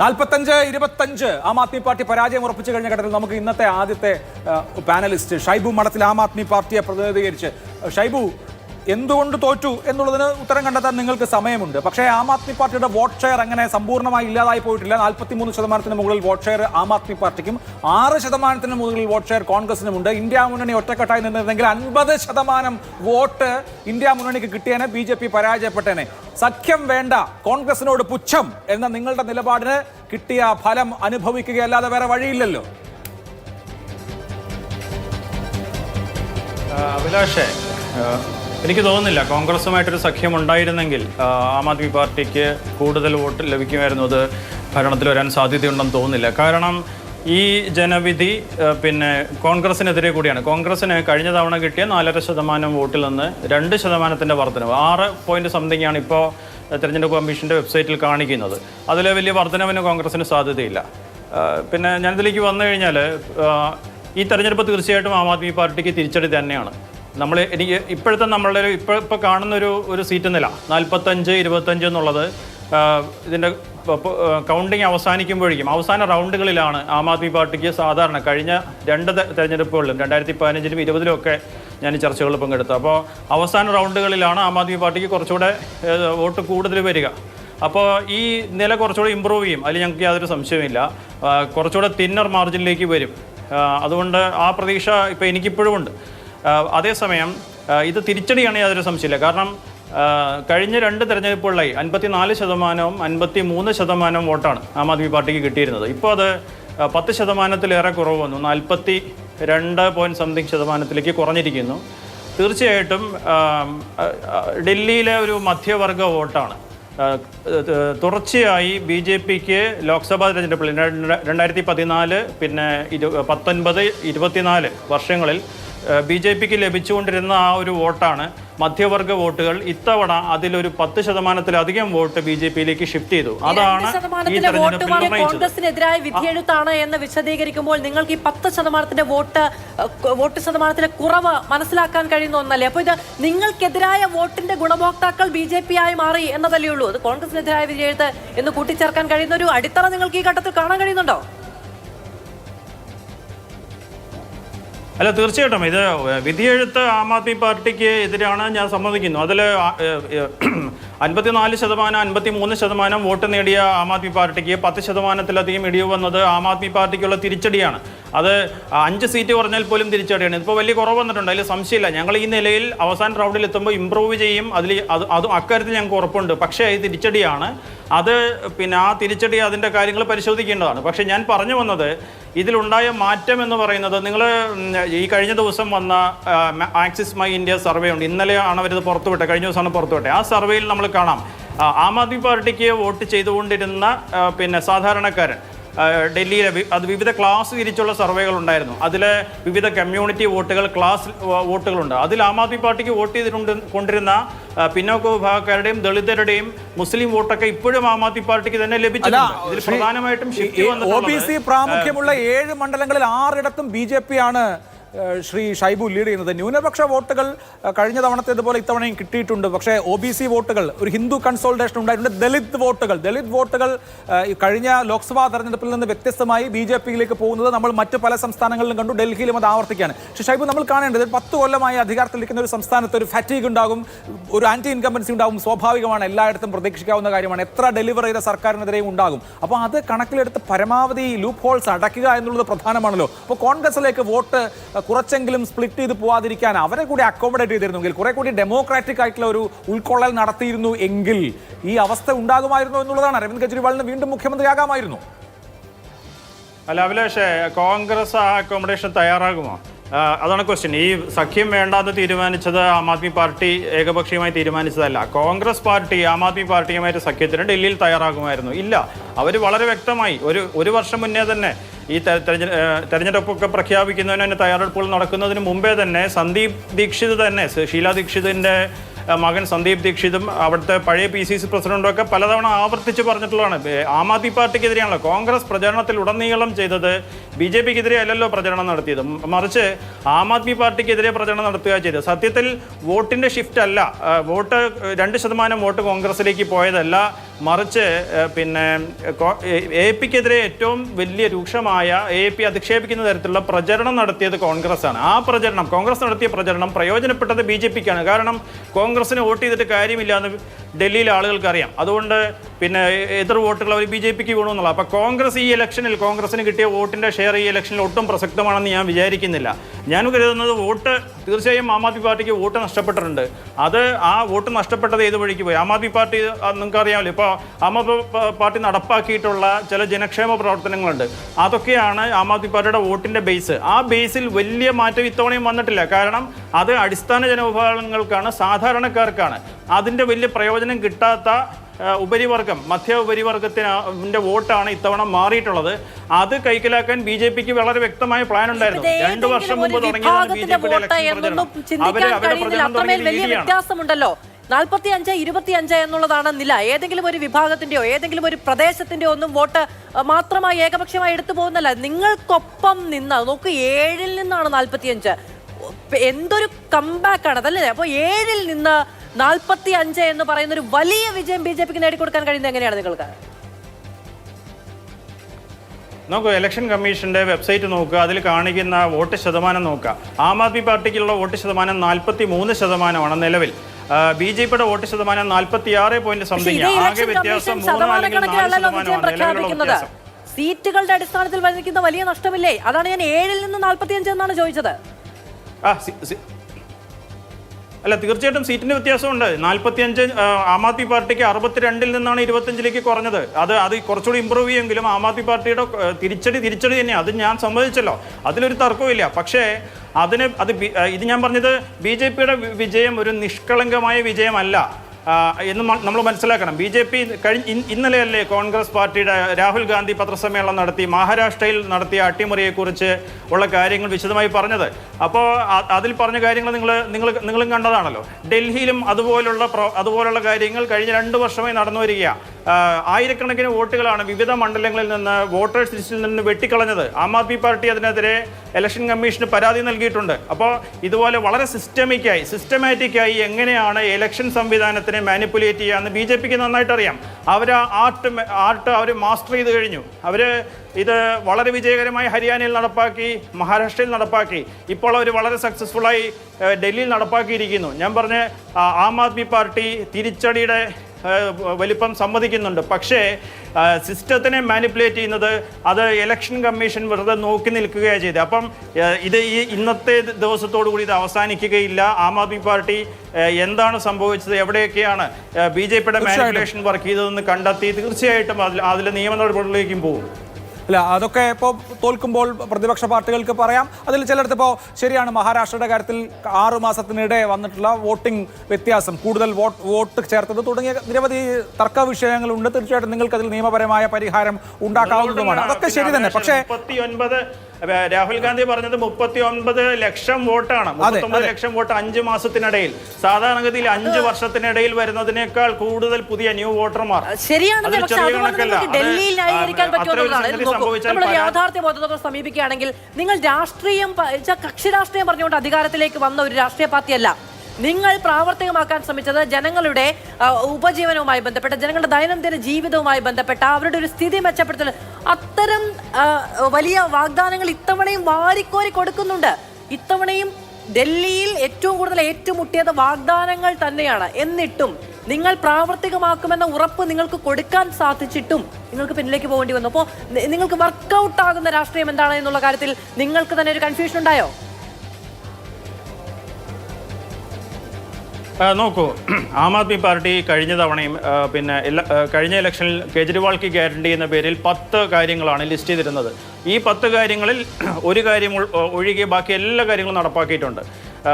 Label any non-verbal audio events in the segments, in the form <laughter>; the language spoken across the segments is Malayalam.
നാൽപ്പത്തഞ്ച് ഇരുപത്തഞ്ച് ആം ആദ്മി പാർട്ടി പരാജയം ഉറപ്പിച്ചു കഴിഞ്ഞ ഘട്ടത്തിൽ നമുക്ക് ഇന്നത്തെ ആദ്യത്തെ പാനലിസ്റ്റ് ഷൈബു മഠത്തിൽ ആം ആദ്മി പാർട്ടിയെ പ്രതിനിധീകരിച്ച്. ഷൈബു എന്തുകൊണ്ട് തോറ്റു എന്നുള്ളതിന് ഉത്തരം കണ്ടെത്താൻ നിങ്ങൾക്ക് സമയമുണ്ട്. പക്ഷേ ആം ആദ്മി പാർട്ടിയുടെ വോട്ട് ഷെയർ അങ്ങനെ സമ്പൂർണമായി ഇല്ലാതായി പോയിട്ടില്ല. നാൽപ്പത്തിമൂന്ന് ശതമാനത്തിന് മുകളിൽ വോട്ട് ഷെയർ ആം ആദ്മി പാർട്ടിക്കും ആറ് ശതമാനത്തിന് മുകളിൽ വോട്ട് ഷെയർ കോൺഗ്രസിനുമുണ്ട്. ഇന്ത്യ മുന്നണി ഒറ്റക്കെട്ടായി നിന്നിരുന്നെങ്കിൽ അൻപത് ശതമാനം വോട്ട് ഇന്ത്യ മുന്നണിക്ക് കിട്ടിയേനെ ബി ജെ പി പരാജയപ്പെട്ടേനെ. സഖ്യം വേണ്ട കോൺഗ്രസിനോട് പുച്ഛം എന്ന നിങ്ങളുടെ നിലപാടിന് കിട്ടിയ ഫലം അനുഭവിക്കുകയല്ലാതെ വേറെ വഴിയില്ലല്ലോ. അഭിലാഷേ എനിക്ക് തോന്നുന്നില്ല. കോൺഗ്രസുമായിട്ടൊരു സഖ്യം ഉണ്ടായിരുന്നെങ്കിൽ ആം ആദ്മി പാർട്ടിക്ക് കൂടുതൽ വോട്ട് ലഭിക്കുമായിരുന്നു അത് ഭരണത്തിൽ വരാൻ സാധ്യതയുണ്ടെന്ന് തോന്നുന്നില്ല. കാരണം ഈ ജനവിധി പിന്നെ കോൺഗ്രസിനെതിരെ കൂടിയാണ്. കോൺഗ്രസിന് കഴിഞ്ഞ തവണ കിട്ടിയ നാലര ശതമാനം വോട്ടിൽ നിന്ന് രണ്ട് ശതമാനത്തിന്റെ വർധനവ്. ആറ് പോയിന്റ് സംതിങ് ആണ് ഇപ്പോൾ തെരഞ്ഞെടുപ്പ് കമ്മീഷന്റെ വെബ്സൈറ്റിൽ കാണിക്കുന്നത്. അതിൽ വലിയ വർധനവിന് കോൺഗ്രസിന് സാധ്യതയില്ല. പിന്നെ ഞാനിതിലേക്ക് വന്നു കഴിഞ്ഞാൽ ഈ തെരഞ്ഞെടുപ്പ് തീർച്ചയായിട്ടും ആം ആദ്മി പാർട്ടിക്ക് തിരിച്ചടി തന്നെയാണ്. നമ്മൾ എനിക്ക് ഇപ്പോഴത്തെ നമ്മളുടെ ഒരു ഇപ്പോൾ ഇപ്പോൾ കാണുന്ന ഒരു സീറ്റ് നില. നാൽപ്പത്തഞ്ച് ഇരുപത്തഞ്ച് എന്നുള്ളത് ഇതിന്റെ കൗണ്ടിങ് അവസാനിക്കുമ്പോഴേക്കും അവസാന റൗണ്ടുകളിലാണ് ആം ആദ്മി പാർട്ടിക്ക് സാധാരണ കഴിഞ്ഞ രണ്ട് തെരഞ്ഞെടുപ്പുകളിലും രണ്ടായിരത്തി പതിനഞ്ചിലും ഇരുപതിലും ഒക്കെ ഞാൻ ഈ പങ്കെടുത്തു അപ്പോൾ അവസാന റൗണ്ടുകളിലാണ് ആം ആദ്മി പാർട്ടിക്ക് കുറച്ചുകൂടെ വോട്ട് കൂടുതൽ വരിക. അപ്പോൾ ഈ നില കുറച്ചുകൂടെ ഇമ്പ്രൂവ് ചെയ്യും. അതിൽ ഞങ്ങൾക്ക് യാതൊരു സംശയമില്ല കുറച്ചുകൂടെ തിന്നർ മാർജിനിലേക്ക് വരും. അതുകൊണ്ട് ആ പ്രതീക്ഷ ഇപ്പോൾ എനിക്കിപ്പോഴും ഉണ്ട്. അതേസമയം ഇത് തിരിച്ചടിയാണ് യാതൊരു സംശയമില്ല കാരണം കഴിഞ്ഞ രണ്ട് തെരഞ്ഞെടുപ്പുകളിലായി അൻപത്തിനാല് ശതമാനവും അൻപത്തി മൂന്ന് ശതമാനവും വോട്ടാണ് ആം ആദ്മി പാർട്ടിക്ക് കിട്ടിയിരുന്നത്. ഇപ്പോൾ അത് പത്ത് ശതമാനത്തിലേറെ കുറവ് വന്നു. നാൽപ്പത്തി രണ്ട് പോയിന്റ് സംതിങ് ശതമാനത്തിലേക്ക് കുറഞ്ഞിരിക്കുന്നു. തീർച്ചയായിട്ടും ഡൽഹിയിലെ ഒരു മധ്യവർഗ വോട്ടാണ്. തുടർച്ചയായി ബി ജെ പിക്ക് ലോക്സഭാ തെരഞ്ഞെടുപ്പിൽ രണ്ട് രണ്ടായിരത്തി പതിനാല് പിന്നെ ഇരു പത്തൊൻപത് ഇരുപത്തിനാല് വർഷങ്ങളിൽ ബി ജെ പിക്ക് ലഭിച്ചുകൊണ്ടിരുന്ന ആ ഒരു വോട്ടാണ് മധ്യവർഗ വോട്ടുകൾ ഇത്തവണ അതിലൊരു പത്ത് ശതമാനത്തിലധികം വോട്ട് ബി ജെ പിയിലേക്ക് ഷിഫ്റ്റ് ചെയ്തു. അതാണ് ഈ തെരഞ്ഞെടുപ്പിൽ കോൺഗ്രസിനെതിരായ വിധിയെഴുത്താണ് എന്ന് വിശദീകരിക്കുമ്പോൾ നിങ്ങൾക്ക് ഈ പത്ത് ശതമാനത്തിന്റെ വോട്ട് വോട്ട് ശതമാനത്തിലെ കുറവ് മനസ്സിലാക്കാൻ കഴിയുന്ന ഒന്നല്ലേ? അപ്പൊ ഇത് നിങ്ങൾക്കെതിരായ വോട്ടിന്റെ ഗുണഭോക്താക്കൾ ബി ജെ പി ആയി മാറി എന്നതല്ലേ ഉള്ളൂ? അത് കോൺഗ്രസിനെതിരായ വിധിയെഴുത്ത് എന്ന് കൂട്ടിച്ചേർക്കാൻ കഴിയുന്ന ഒരു അടിത്തറ നിങ്ങൾക്ക് ഈ ഘട്ടത്തിൽ കാണാൻ കഴിയുന്നുണ്ടോ? അല്ല തീർച്ചയായിട്ടും. ഇത് വിധിയെഴുത്ത് ആം ആദ്മി പാർട്ടിക്ക് എതിരാണ് ഞാൻ സമ്മതിക്കുന്നു. അതിൽ <clears throat> അൻപത്തിനാല് ശതമാനം അൻപത്തി മൂന്ന് ശതമാനം വോട്ട് നേടിയ ആം ആദ്മി പാർട്ടിക്ക് പത്ത് ശതമാനത്തിലധികം ഇടിവ് വന്നത് ആം ആദ്മി പാർട്ടിക്കുള്ള തിരിച്ചടിയാണ്. അത് അഞ്ച് സീറ്റ് കുറഞ്ഞാൽ പോലും തിരിച്ചടിയാണ്. ഇതിപ്പോൾ വലിയ കുറവ് വന്നിട്ടുണ്ട്. അതിൽ സംശയമില്ല. ഞങ്ങൾ ഈ നിലയിൽ അവസാന റൗണ്ടിൽ എത്തുമ്പോൾ ഇമ്പ്രൂവ് ചെയ്യും. അതിൽ അത് അതും അക്കാര്യത്തിൽ ഞങ്ങൾക്ക് ഉറപ്പുണ്ട്. പക്ഷേ ഇത് തിരിച്ചടിയാണ്. അത് പിന്നെ ആ തിരിച്ചടി അതിന്റെ കാര്യങ്ങൾ പരിശോധിക്കേണ്ടതാണ്. പക്ഷേ ഞാൻ പറഞ്ഞു വന്നത് ഇതിലുണ്ടായ മാറ്റം എന്ന് പറയുന്നത് നിങ്ങൾ ഈ കഴിഞ്ഞ ദിവസം വന്ന ആക്സിസ് മൈ ഇന്ത്യ സർവേ ഉണ്ട്. ഇന്നലെയാണ് അവരിത് പുറത്തുവിട്ടത്. കഴിഞ്ഞ ദിവസമാണ് പുറത്തുവിട്ടത്. ആ സർവേയിൽ നമ്മൾ കാണാം. ആ, ആദ്മി പാർട്ടിക്ക് വോട്ട് ചെയ്തുകൊണ്ടിരുന്ന പിന്നെ സാധാരണക്കാരൻ ഡൽഹിയിലെ അത് വിവിധ ക്ലാസ് തിരിച്ചുള്ള സർവേകൾ ഉണ്ടായിരുന്നു. അതിൽ വിവിധ കമ്മ്യൂണിറ്റി വോട്ടുകൾ ക്ലാസ് വോട്ടുകളുണ്ട്. അതിൽ ആം ആദ്മി പാർട്ടിക്ക് വോട്ട് ചെയ്തിട്ടുണ്ട് കൊണ്ടിരുന്ന പിന്നോക്ക വിഭാഗക്കാരുടെയും ദളിതരുടെയും മുസ്ലിം വോട്ടൊക്കെ ഇപ്പോഴും ആം ആദ്മി പാർട്ടിക്ക് തന്നെ ലഭിച്ചിട്ടുണ്ട്. ഇതിൽ പ്രധാനമായിട്ടും പ്രാമുഖ്യമുള്ള ഏഴ് മണ്ഡലങ്ങളിൽ ആറിടത്തും ബി ജെ പി ആണ് ശ്രീ ഷൈബു ലീഡ് ചെയ്യുന്നത്. ന്യൂനപക്ഷ വോട്ടുകൾ കഴിഞ്ഞ തവണത്തേതുപോലെ ഇത്തവണയും കിട്ടിയിട്ടുണ്ട്. പക്ഷേ ഒ ബി സി വോട്ടുകൾ ഒരു ഹിന്ദു കൺസോൾട്ടേഷൻ ഉണ്ടായിട്ടുണ്ട്. ദലിത് വോട്ടുകൾ ദലിത് വോട്ടുകൾ കഴിഞ്ഞ ലോക്സഭാ തെരഞ്ഞെടുപ്പിൽ നിന്ന് വ്യത്യസ്തമായി ബി ജെ പിയിലേക്ക് പോകുന്നത് നമ്മൾ മറ്റ് പല സംസ്ഥാനങ്ങളിലും കണ്ടു. ഡൽഹിയിലും അത് ആവർത്തിക്കുകയാണ്. പക്ഷേ ഷൈബു നമ്മൾ കാണേണ്ടത് പത്ത് കൊല്ലമായി അധികാരത്തിലിരിക്കുന്ന ഒരു സംസ്ഥാനത്ത് ഒരു ഫാറ്റീഗ് ഉണ്ടാകും ഒരു ആന്റി ഇൻകംബൻസി ഉണ്ടാകും. സ്വാഭാവികമാണ് എല്ലായിടത്തും പ്രതീക്ഷിക്കാവുന്ന കാര്യമാണ്. എത്ര ഡെലിവർ ചെയ്ത സർക്കാരിനെതിരെയും ഉണ്ടാകും. അപ്പോൾ അത് കണക്കിലെടുത്ത് പരമാവധി ലൂപ്പ് ഹോൾസ് അടയ്ക്കുക എന്നുള്ളത് പ്രധാനമാണല്ലോ. അപ്പോൾ കോൺഗ്രസിലേക്ക് വോട്ട് കുറച്ചെങ്കിലും സ്പ്ലിറ്റ് ചെയ്ത് പോവാതിരിക്കാൻ അവരെ കൂടി അക്കോമഡേറ്റ് ചെയ്തിരുന്നെങ്കിൽ കുറെ കൂടി ഡെമോക്രാറ്റിക് ആയിട്ടുള്ള ഒരു ഉൾക്കൊള്ളൽ നടത്തിയിരുന്നു എങ്കിൽ ഈ അവസ്ഥ ഉണ്ടാകുമായിരുന്നു എന്നുള്ളതാണ് അരവിന്ദ് കെജ്രിവാളിന് വീണ്ടും മുഖ്യമന്ത്രിയാകാമായിരുന്നു അല്ല അഭിലാഷേ കോൺഗ്രസ് ആ അക്കോമഡേഷൻ തയ്യാറാകുമോ? അതാണ് ക്വസ്റ്റ്യൻ ഈ സഖ്യം വേണ്ടാന്ന് തീരുമാനിച്ചത് ആം ആദ്മി പാർട്ടി ഏകപക്ഷീയമായി തീരുമാനിച്ചതല്ല. കോൺഗ്രസ് പാർട്ടി ആം ആദ്മി പാർട്ടിയുമായിട്ട് സഖ്യത്തിന് ഡൽഹിയിൽ തയ്യാറാകുമായിരുന്നു. ഇല്ല അവർ വളരെ വ്യക്തമായി ഒരു ഒരു വർഷം മുന്നേ തന്നെ ഈ തെരഞ്ഞെടുപ്പൊക്കെ പ്രഖ്യാപിക്കുന്നതിന് തയ്യാറെടുപ്പുകൾ നടക്കുന്നതിന് മുമ്പേ തന്നെ സന്ദീപ് ദീക്ഷിത് തന്നെ ഷീല ദീക്ഷിതിന്റെ മകൻ സന്ദീപ് ദീക്ഷിതും അവിടുത്തെ പഴയ പി സി സി പ്രസിഡന്റും ഒക്കെ പലതവണ ആവർത്തിച്ച് പറഞ്ഞിട്ടുള്ളതാണ്. ആം ആദ്മി പാർട്ടിക്കെതിരെയാണല്ലോ കോൺഗ്രസ് പ്രചരണത്തിൽ ഉടനീളം ചെയ്തത് ബി ജെ പിക്കെതിരെ അല്ലല്ലോ പ്രചരണം നടത്തിയത്. മറിച്ച് ആം ആദ്മി പാർട്ടിക്കെതിരെ പ്രചരണം നടത്തുക ചെയ്തത്. സത്യത്തിൽ വോട്ടിന്റെ ഷിഫ്റ്റ് അല്ല. വോട്ട് രണ്ട് ശതമാനം വോട്ട് കോൺഗ്രസിലേക്ക് പോയതല്ല. മറിച്ച് പിന്നെ എ പിക്കെതിരെ ഏറ്റവും വലിയ രൂക്ഷമായ എ പി അധിക്ഷേപിക്കുന്ന തരത്തിലുള്ള പ്രചരണം നടത്തിയത് കോൺഗ്രസ് ആണ് ആ പ്രചരണം കോൺഗ്രസ് നടത്തിയ പ്രചരണം പ്രയോജനപ്പെട്ടത് ബി ജെ പിക്കാണ്. കാരണം കോൺഗ്രസിന് വോട്ട് ചെയ്തിട്ട് കാര്യമില്ല എന്ന് ഡൽഹിയിലെ ആളുകൾക്ക് അറിയാം അതുകൊണ്ട് പിന്നെ എതിർ വോട്ടുകൾ അവർ ബി ജെ പിക്ക് വേണമെന്നുള്ള അപ്പോൾ കോൺഗ്രസ് ഈ ഇലക്ഷനിൽ കോൺഗ്രസിന് കിട്ടിയ വോട്ടിന്റെ ഷെയർ ഈ ഇലക്ഷനിൽ ഒട്ടും പ്രസക്തമാണെന്ന് ഞാൻ വിചാരിക്കുന്നില്ല. ഞാൻ കരുതുന്നത് വോട്ട് തീർച്ചയായും ആം ആദ്മി പാർട്ടിക്ക് വോട്ട് നഷ്ടപ്പെട്ടിട്ടുണ്ട്. അത് ആ വോട്ട് നഷ്ടപ്പെട്ടത് ഏത് വഴിക്ക് പോയി? ആം ആദ്മി പാർട്ടി നിങ്ങൾക്ക് അറിയാമല്ലോ ഇപ്പോൾ ആം ആദ്മി പാർട്ടി നടപ്പാക്കിയിട്ടുള്ള ചില ജനക്ഷേമ പ്രവർത്തനങ്ങളുണ്ട്. അതൊക്കെയാണ് ആം ആദ്മി പാർട്ടിയുടെ വോട്ടിന്റെ ബേസ്. ആ ബേസിൽ വലിയ മാറ്റം ഇത്തവണയും വന്നിട്ടില്ല. കാരണം അത് അടിസ്ഥാന ജനവിഭാഗങ്ങൾക്കാണ് സാധാരണക്കാർക്കാണ്. അതിന്റെ വലിയ പ്രയോജനം കിട്ടാത്ത ഉപരിവർഗം മധ്യ ഉപരിവർഗത്തിന്റെ വോട്ടാണ് ഇത്തവണ മാറിയിട്ടുള്ളത്. അത് കൈക്കലാക്കാൻ ബി ജെ പിക്ക് വളരെ വ്യക്തമായ പ്ലാൻ ഉണ്ടായിരുന്നു രണ്ടു വർഷം മുമ്പ് ഒരു തുടങ്ങിയതാണ് ബി ജെ വിഭാഗത്തിന്റെ പിയുടെ വോട്ട് ഇലക്ഷൻ എന്നൊന്നും പ്രചരണം. ചിന്തിക്കാൻ അവർ അവരുടെ കഴിയുന്നില്ല. പ്രചരണം അത്രമേൽ തുടങ്ങിയ വലിയ രീതിയാണ് വ്യത്യാസമുണ്ടല്ലോ. നാൽപ്പത്തി അഞ്ച് ഇരുപത്തി അഞ്ച് എന്നുള്ളതാണ് നില. ഏതെങ്കിലും ഒരു വിഭാഗത്തിന്റെയോ ഏതെങ്കിലും ഒരു പ്രദേശത്തിന്റെയോ ഒന്നും വോട്ട് മാത്രമായി ഏകപക്ഷമായി എടുത്തു പോകുന്നല്ല. നിങ്ങൾക്കൊപ്പം നിന്ന് നോക്ക് ഏഴിൽ നിന്നാണ് നാൽപ്പത്തി അഞ്ച് എന്തൊരു കംബാക്ക് ആണ് അതല്ലേ അപ്പൊ ഏഴിൽ നിന്ന് നാൽപ്പത്തി അഞ്ച് എന്ന് പറയുന്ന ഒരു വലിയ വിജയം ബി ജെ പിക്ക് നേടിക്കൊടുക്കാൻ കഴിയുന്നത് എങ്ങനെയാണ് നിങ്ങൾക്ക്? നോക്കൂ ഇലക്ഷൻ കമ്മീഷന്റെ വെബ്സൈറ്റ് നോക്കുക അതിൽ കാണിക്കുന്ന വോട്ട് ശതമാനം നോക്കുക. ആം ആദ്മി പാർട്ടിക്കുള്ള വോട്ട് ശതമാനം നാൽപ്പത്തി മൂന്ന് ശതമാനമാണ് നിലവിൽ. ബി ജെ പിയുടെ വോട്ട് ശതമാനം നാൽപ്പത്തി ആറ് പോയിന്റ് സംതിങ് ആകെ വ്യത്യാസം സീറ്റുകളുടെ അടിസ്ഥാനത്തിൽ വലിയ നഷ്ടമില്ലേ? അതാണ് ഞാൻ ഏഴിൽ നിന്ന് നാൽപ്പത്തിയഞ്ച് എന്നാണ് ചോദിച്ചത്. ആ അല്ല തീർച്ചയായിട്ടും സീറ്റിന്റെ വ്യത്യാസമുണ്ട്. നാൽപ്പത്തിയഞ്ച് ആം ആദ്മി പാർട്ടിക്ക് അറുപത്തിരണ്ടിൽ നിന്നാണ് ഇരുപത്തഞ്ചിലേക്ക് കുറഞ്ഞത്. അത് അത് കുറച്ചുകൂടി ഇമ്പ്രൂവ് ചെയ്യുമെങ്കിലും ആം ആദ്മി പാർട്ടിയുടെ തിരിച്ചടി തിരിച്ചടി തന്നെയാണ് അത് ഞാൻ സമ്മതിച്ചല്ലോ. അതിലൊരു തർക്കമില്ല പക്ഷേ അതിന് അത് ഇത് ഞാൻ പറഞ്ഞത് ബി ജെ പിയുടെ വിജയം ഒരു നിഷ്കളങ്കമായ വിജയമല്ല. എന്ന് നമ്മൾ മനസ്സിലാക്കണം. ബി ജെ പി കഴിഞ്ഞ ഇന്നലെയല്ലേ കോൺഗ്രസ് പാർട്ടിയുടെ രാഹുൽ ഗാന്ധി പത്രസമ്മേളനം നടത്തി മഹാരാഷ്ട്രയിൽ നടത്തിയ അട്ടിമറിയെക്കുറിച്ച് ഉള്ള കാര്യങ്ങൾ വിശദമായി പറഞ്ഞത്. അപ്പോൾ അതിൽ പറഞ്ഞ കാര്യങ്ങൾ നിങ്ങൾ നിങ്ങൾ നിങ്ങളും കണ്ടതാണല്ലോ. ഡൽഹിയിലും അതുപോലുള്ള അതുപോലുള്ള കാര്യങ്ങൾ കഴിഞ്ഞ രണ്ട് വർഷമായി നടന്നു വരികയാണ് ആയിരക്കണക്കിന് വോട്ടുകളാണ് വിവിധ മണ്ഡലങ്ങളിൽ നിന്ന് വോട്ടേഴ്സ് ലിസ്റ്റിൽ നിന്ന് വെട്ടിക്കളഞ്ഞത്. ആം ആദ്മി പാർട്ടി അതിനെതിരെ ഇലക്ഷൻ കമ്മീഷന് പരാതി നൽകിയിട്ടുണ്ട്. അപ്പോൾ ഇതുപോലെ വളരെ സിസ്റ്റമിക്കായി സിസ്റ്റമാറ്റിക്കായി എങ്ങനെയാണ് ഇലക്ഷൻ സംവിധാനത്തിനെ മാനിപ്പുലേറ്റ് ചെയ്യാമെന്ന് ബി ജെ പിക്ക് നന്നായിട്ട് അറിയാം അവർ ആ ആർട്ട് ആർട്ട് അവർ മാസ്റ്റർ ചെയ്ത് കഴിഞ്ഞു. അവർ ഇത് വളരെ വിജയകരമായി ഹരിയാനയിൽ നടപ്പാക്കി മഹാരാഷ്ട്രയിൽ നടപ്പാക്കി. ഇപ്പോൾ അവർ വളരെ സക്സസ്ഫുള്ളായി ഡൽഹിയിൽ നടപ്പാക്കിയിരിക്കുന്നു. ഞാൻ പറഞ്ഞ ആം ആദ്മി പാർട്ടി തിരിച്ചടിയുടെ വലിപ്പം സമ്മതിക്കുന്നുണ്ട്. പക്ഷേ സിസ്റ്റത്തിനെ മാനിപ്പുലേറ്റ് ചെയ്യുന്നത് അത് ഇലക്ഷൻ കമ്മീഷൻ വെറുതെ നോക്കി നിൽക്കുകയാണ് ചെയ്തത്. അപ്പം ഇത് ഈ ഇന്നത്തെ ദിവസത്തോടു കൂടി ഇത് അവസാനിക്കുകയില്ല. ആം ആദ്മി പാർട്ടി എന്താണ് സംഭവിച്ചത്? എവിടെയൊക്കെയാണ് ബി ജെ പിയുടെ മാനിപ്പുലേഷൻ വർക്ക് ചെയ്തതെന്ന് കണ്ടെത്തി തീർച്ചയായിട്ടും അതിൽ അതിലെ നിയമ നടപടികളിലേക്കും പോകും. അല്ല അതൊക്കെ ഇപ്പോൾ തോൽക്കുമ്പോൾ പ്രതിപക്ഷ പാർട്ടികൾക്ക് പറയാം. അതിൽ ചിലടത്ത് ഇപ്പോൾ ശരിയാണ് മഹാരാഷ്ട്രയുടെ കാര്യത്തിൽ ആറു മാസത്തിനിടെ വന്നിട്ടുള്ള വോട്ടിംഗ് വ്യത്യാസം. കൂടുതൽ വോട്ട് വോട്ട് ചേർത്തത് തുടങ്ങിയ നിരവധി തർക്ക വിഷയങ്ങളുണ്ട്. തീർച്ചയായിട്ടും നിങ്ങൾക്ക് അതിൽ നിയമപരമായ പരിഹാരം ഉണ്ടാക്കാവുന്നതുമാണ്. അതൊക്കെ ശരി തന്നെ. പക്ഷേ രാഹുൽ ഗാന്ധി പറഞ്ഞത് മുപ്പത്തി ഒൻപത് ലക്ഷം വോട്ടാണ്. മുപ്പത്തൊമ്പത് ലക്ഷം വോട്ട് അഞ്ച് മാസത്തിനിടയിൽ. സാധാരണഗതിയിൽ അഞ്ച് വർഷത്തിനിടയിൽ വരുന്നതിനേക്കാൾ കൂടുതൽ പുതിയ ന്യൂ വോട്ടർമാർ. ശരിയാണ് സമീപിക്കുകയാണെങ്കിൽ നിങ്ങൾ രാഷ്ട്രീയം കക്ഷി രാഷ്ട്രീയം പറഞ്ഞുകൊണ്ട് അധികാരത്തിലേക്ക് വന്ന ഒരു രാഷ്ട്രീയ പാർട്ടിയല്ല. നിങ്ങൾ പ്രാവർത്തികമാക്കാൻ ശ്രമിച്ചത് ജനങ്ങളുടെ ഉപജീവനവുമായി ബന്ധപ്പെട്ട ജനങ്ങളുടെ ദൈനംദിന ജീവിതവുമായി ബന്ധപ്പെട്ട അവരുടെ ഒരു സ്ഥിതി മെച്ചപ്പെടുത്തൽ. അത്തരം വലിയ വാഗ്ദാനങ്ങൾ ഇത്തവണയും വാരിക്കോരി കൊടുക്കുന്നുണ്ട്. ഇത്തവണയും ഡൽഹിയിൽ ഏറ്റവും കൂടുതൽ ഏറ്റുമുട്ടിയത് വാഗ്ദാനങ്ങൾ തന്നെയാണ്. എന്നിട്ടും നിങ്ങൾ പ്രാവർത്തികമാക്കുമെന്ന ഉറപ്പ് നിങ്ങൾക്ക് കൊടുക്കാൻ സാധിച്ചിട്ടും നിങ്ങൾക്ക് പിന്നിലേക്ക് പോകേണ്ടി വന്നു. അപ്പോൾ നിങ്ങൾക്ക് വർക്കൗട്ട് ആകുന്ന രാഷ്ട്രീയം എന്താണ് എന്നുള്ള കാര്യത്തിൽ നിങ്ങൾക്ക് തന്നെ ഒരു കൺഫ്യൂഷൻ ഉണ്ടായോ? നോക്കൂ <clears throat> ആം ആദ്മി പാർട്ടി കഴിഞ്ഞ തവണയും പിന്നെ എല്ലാ കഴിഞ്ഞ ഇലക്ഷനിൽ കേജ്രിവാൾക്ക് ഗ്യാരണ്ടി എന്ന പേരിൽ പത്ത് കാര്യങ്ങളാണ് ലിസ്റ്റ് ചെയ്തിരുന്നത്. ഈ പത്ത് കാര്യങ്ങളിൽ <clears throat> ഒരു കാര്യം ഒഴികെ ബാക്കി എല്ലാ കാര്യങ്ങളും നടപ്പാക്കിയിട്ടുണ്ട്.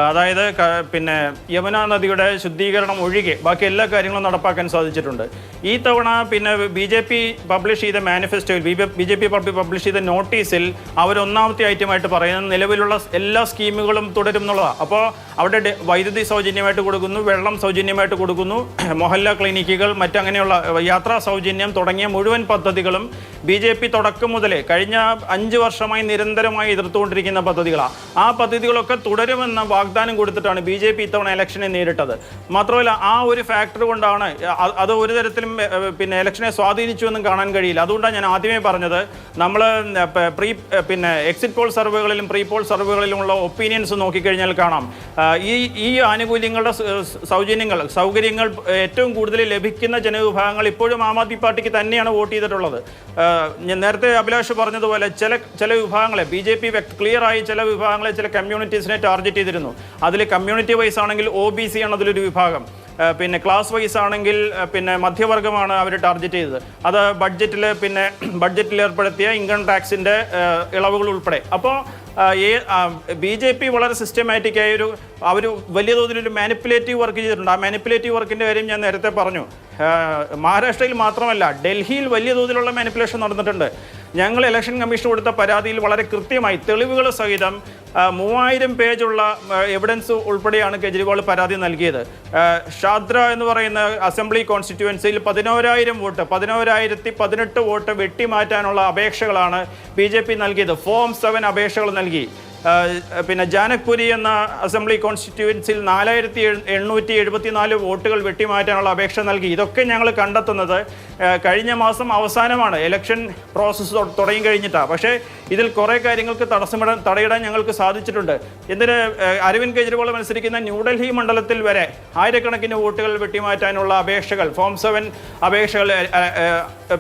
അതായത് പിന്നെ യമുന നദിയുടെ ശുദ്ധീകരണം ഒഴികെ ബാക്കി എല്ലാ കാര്യങ്ങളും നടപ്പാക്കാൻ സാധിച്ചിട്ടുണ്ട്. ഈ തവണ പിന്നെ ബി ജെ പി പബ്ലിഷ് ചെയ്ത മാനിഫെസ്റ്റോയിൽ ബി ജെ പി പബ്ലിഷ് ചെയ്ത നോട്ടീസിൽ അവർ ഒന്നാമത്തെ ഐറ്റമായിട്ട് പറയുന്നത് നിലവിലുള്ള എല്ലാ സ്കീമുകളും തുടരും എന്നുള്ളതാണ് അപ്പോൾ അവിടെ വൈദ്യുതി സൗജന്യമായിട്ട് കൊടുക്കുന്നു വെള്ളം സൗജന്യമായിട്ട് കൊടുക്കുന്നു <clears throat> മൊഹല്ല ക്ലിനിക്കുകൾ മറ്റങ്ങനെയുള്ള യാത്രാ സൗജന്യം തുടങ്ങിയ മുഴുവൻ പദ്ധതികളും ബി ജെ പി തുടക്കം മുതലേ കഴിഞ്ഞ അഞ്ച് വർഷമായി നിരന്തരമായി എതിർത്തുകൊണ്ടിരിക്കുന്ന പദ്ധതികളാണ് ആ പദ്ധതികളൊക്കെ തുടരുമെന്ന വാഗ്ദാനം കൊടുത്തിട്ടാണ് ബി ജെ പി ഇത്തവണ ഇലക്ഷനെ നേരിട്ടത്. മാത്രമല്ല ആ ഒരു ഫാക്ടർ കൊണ്ടാണ് അത് ഒരു തരത്തിലും പിന്നെ ഇലക്ഷനെ സ്വാധീനിച്ചു എന്നും കാണാൻ കഴിയില്ല. അതുകൊണ്ടാണ് ഞാൻ ആദ്യമേ പറഞ്ഞത് നമ്മൾ പ്രീ പിന്നെ എക്സിറ്റ് പോൾ സർവേകളിലും പ്രീ പോൾ സർവേകളിലുമുള്ള ഒപ്പീനിയൻസ് നോക്കിക്കഴിഞ്ഞാൽ കാണാം. ഈ ഈ ആനുകൂല്യങ്ങളുടെ സൗജന്യങ്ങൾ സൗകര്യങ്ങൾ ഏറ്റവും കൂടുതൽ ലഭിക്കുന്ന ജനവിഭാഗങ്ങൾ ഇപ്പോഴും ആം ആദ്മി പാർട്ടിക്ക് തന്നെയാണ് വോട്ട് ചെയ്തിട്ടുള്ളത്. ഞാൻ നേരത്തെ അഭിലാഷ് പറഞ്ഞതുപോലെ ചില ചില വിഭാഗങ്ങളെ ബി ജെ പി ക്ലിയർ ആയി ചില വിഭാഗങ്ങളെ ചില കമ്മ്യൂണിറ്റീസിനെ ടാർഗറ്റ് ചെയ്തിരുന്നു. അതിൽ കമ്മ്യൂണിറ്റി വൈസ് ആണെങ്കിൽ ഒ ബി സി ആണ് അതിലൊരു വിഭാഗം. പിന്നെ ക്ലാസ് വൈസ് ആണെങ്കിൽ പിന്നെ മധ്യവർഗമാണ് അവർ ടാർഗറ്റ് ചെയ്തത്. അത് ബഡ്ജറ്റിൽ പിന്നെ <clears throat> ബഡ്ജറ്റിൽ ഏർപ്പെടുത്തിയ ഇൻകം ടാക്സിന്റെ ഇളവുകൾ ഉൾപ്പെടെ. അപ്പോൾ ബി ജെ പി വളരെ സിസ്റ്റമാറ്റിക് ആയ ഒരു അവർ വലിയ തോതിലൊരു മാനിപ്പുലേറ്റീവ് വർക്ക് ചെയ്തിട്ടുണ്ട്. ആ മാനിപ്പുലേറ്റീവ് വർക്കിന്റെ കാര്യം ഞാൻ നേരത്തെ പറഞ്ഞു. മഹാരാഷ്ട്രയിൽ മാത്രമല്ല ഡൽഹിയിൽ വലിയ തോതിലുള്ള മാനിപ്പുലേഷൻ നടന്നിട്ടുണ്ട്. ഞങ്ങൾ ഇലക്ഷൻ കമ്മീഷൻ കൊടുത്ത പരാതിയിൽ വളരെ കൃത്യമായി തെളിവുകൾ സഹിതം മൂവായിരം പേജുള്ള എവിഡൻസ് ഉൾപ്പെടെയാണ് കെജ്രിവാൾ പരാതി നൽകിയത്. ഷാദ്ര എന്ന് പറയുന്ന അസംബ്ലി കോൺസ്റ്റിറ്റ്യുവൻസിയിൽ പതിനോരായിരം വോട്ട് പതിനോരായിരത്തി പതിനെട്ട് വോട്ട് വെട്ടിമാറ്റാനുള്ള അപേക്ഷകളാണ് ബി ജെ പി നൽകിയത്. ഫോം സെവൻ അപേക്ഷകൾ നൽകി. പിന്നെ ജാനക്പുരി എന്ന അസംബ്ലി കോൺസ്റ്റിറ്റ്യുവൻസിൽ നാലായിരത്തി എണ്ണൂറ്റി എഴുപത്തിനാല് വോട്ടുകൾ വെട്ടിമാറ്റാനുള്ള അപേക്ഷ നൽകി. ഇതൊക്കെ ഞങ്ങൾ കണ്ടെത്തുന്നത് കഴിഞ്ഞ മാസം അവസാനമാണ്. ഇലക്ഷൻ പ്രോസസ്സ് തുടങ്ങി കഴിഞ്ഞിട്ടാണ് പക്ഷേ ഇതിൽ കുറേ കാര്യങ്ങൾക്ക് തടസ്സമിടാൻ തടയിടാൻ ഞങ്ങൾക്ക് സാധിച്ചിട്ടുണ്ട്. എന്തിന് അരവിന്ദ് കെജ്രിവാൾ മത്സരിക്കുന്ന ന്യൂഡൽഹി മണ്ഡലത്തിൽ വരെ ആയിരക്കണക്കിന് വോട്ടുകൾ വെട്ടിമാറ്റാനുള്ള അപേക്ഷകൾ ഫോം സെവൻ അപേക്ഷകൾ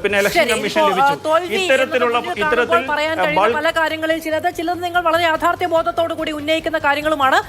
പിന്നെ ഇലക്ഷൻ കമ്മീഷൻ ലഭിച്ചു. ഇത്തരത്തിലുള്ള ഇത്തരത്തിൽ പല കാര്യങ്ങളിൽ ചിലത് ചിലത് നിങ്ങൾ വളരെ യാഥാർത്ഥ്യ ബോധത്തോടു കൂടി ഉന്നയിക്കുന്ന കാര്യങ്ങളുമാണ്.